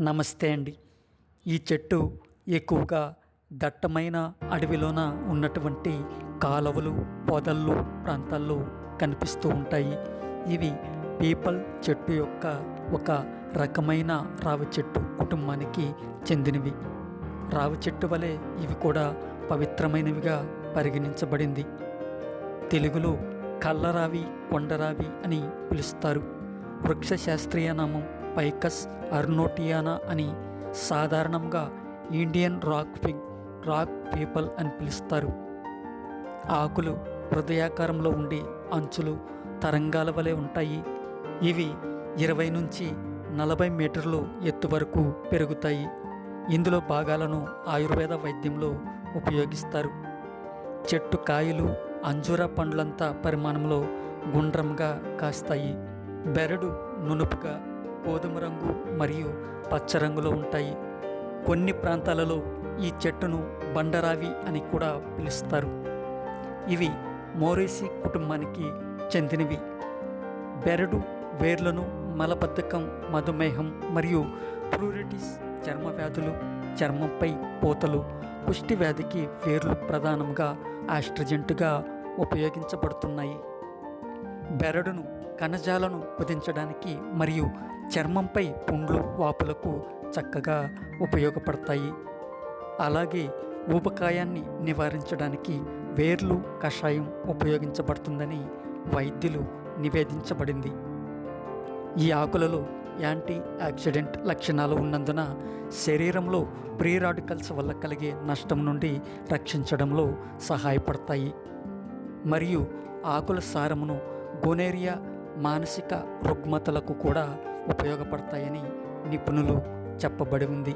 నమస్తే అండి. ఈ చెట్టు ఎక్కువగా దట్టమైన అడవిలోన ఉన్నటువంటి కాలువలు పొదళ్ళు ప్రాంతాల్లో కనిపిస్తూ ఉంటాయి. ఇవి పీపల్ చెట్టు యొక్క ఒక రకమైన రావి చెట్టు కుటుంబానికి చెందినవి. రావి చెట్టు వలె ఇవి కూడా పవిత్రమైనవిగా పరిగణించబడింది. తెలుగులో కల్లరావి కొండరావి అని పిలుస్తారు. వృక్ష శాస్త్రీయ నామం పైకస్ అర్నోటియానా అని సాధారణంగా Indian rock fig rock peepal అని పిలుస్తారు. ఆకులు హృదయాకారంలో ఉండి అంచులు తరంగాల వలె ఉంటాయి. ఇవి ఇరవై నుంచి నలభై మీటర్లు ఎత్తు వరకు పెరుగుతాయి. ఇందులో భాగాలను ఆయుర్వేద వైద్యంలో ఉపయోగిస్తారు. చెట్టు కాయలు అంజూర పండ్లంత పరిమాణంలో గుండ్రంగా కాస్తాయి. బెరడు నునుపుగా గోధుమ రంగు మరియు పచ్చ రంగులో ఉంటాయి. కొన్ని ప్రాంతాలలో ఈ చెట్టును బండరావి అని కూడా పిలుస్తారు. ఇవి మోరేసి కుటుంబానికి చెందినవి. బెరడు వేర్లను మలబద్ధకం మధుమేహం మరియు ప్రూరిటిస్ చర్మ వ్యాధులు చర్మంపై పూతలు కుష్టి వ్యాధికి వేర్లు ప్రధానంగా ఆస్ట్రజెంట్గా ఉపయోగించబడుతున్నాయి. బెరడును కణజాలను కుదించడానికి మరియు చర్మంపై పుండ్లు వాపులకు చక్కగా ఉపయోగపడతాయి. అలాగే ఊబకాయాన్ని నివారించడానికి వేర్లు కషాయం ఉపయోగించబడుతుందని వైద్యులు నివేదించబడింది. ఈ ఆకులలో యాంటీ ఆక్సిడెంట్ లక్షణాలు ఉన్నందున శరీరంలో ప్రీ రాడికల్స్ వల్ల కలిగే నష్టం నుండి రక్షించడంలో సహాయపడతాయి. మరియు ఆకుల సారమును గోనేరియా మానసిక రుగ్మతలకు కూడా ఉపయోగపడతాయని నిపుణులు చెప్పబడి ఉంది.